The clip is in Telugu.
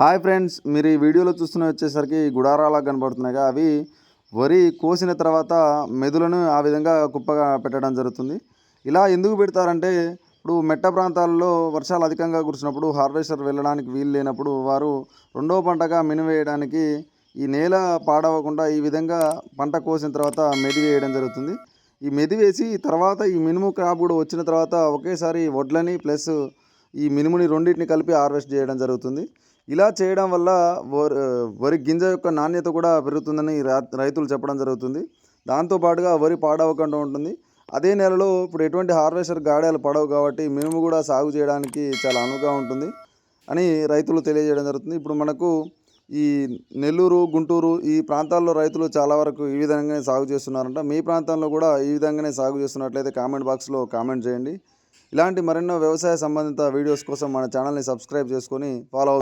హాయ్ ఫ్రెండ్స్ మీరు ఈ వీడియోలో చూస్తున్న వచ్చేసరికి గుడారాలా కనబడుతున్నాయిగా. అవి వరి కోసిన తర్వాత మెదులను ఆ విధంగా కుప్పగా పెట్టడం జరుగుతుంది. ఇలా ఎందుకు పెడతారంటే ఇప్పుడు మెట్ట ప్రాంతాల్లో వర్షాలు అధికంగా కురిసినప్పుడు హార్వెస్టర్ వెళ్ళడానికి వీలు లేనప్పుడు వారు రెండో పంటగా మినివేయడానికి ఈ నేల పాడవకుండా ఈ విధంగా పంట కోసిన తర్వాత మెది వేయడం జరుగుతుంది. ఈ మెది వేసి తర్వాత ఈ మినుము క్రాప్ కూడా వచ్చిన తర్వాత ఒకేసారి వడ్లని ప్లస్ ఈ మినుముని రెండింటిని కలిపి హార్వెస్ట్ చేయడం జరుగుతుంది. ఇలా చేయడం వల్ల వరి వరి గింజ యొక్క నాణ్యత కూడా పెరుగుతుందని రా- రైతులు చెప్పడం జరుగుతుంది. దాంతోపాటుగా వరి పాడవకుండా ఉంటుంది. అదే నెలలో ఇప్పుడు ఎటువంటి హార్వెస్టర్ గాడాలు పడవు కాబట్టి మినుము కూడా సాగు చేయడానికి చాలా అనువుగా ఉంటుంది అని రైతులు తెలియజేయడం జరుగుతుంది. ఇప్పుడు మనకు ఈ నెల్లూరు గుంటూరు ఈ ప్రాంతాల్లో రైతులు చాలా వరకు ఈ విధంగానే సాగు చేస్తున్నారంట. మీ ప్రాంతంలో కూడా ఈ విధంగానే సాగు చేస్తున్నట్లయితే కామెంట్ బాక్స్లో కామెంట్ చేయండి. ఇలాంటి మరెన్నో వ్యవసాయ సంబంధిత వీడియోస్ కోసం మన ఛానల్ని సబ్స్క్రైబ్ చేసుకొని ఫాలో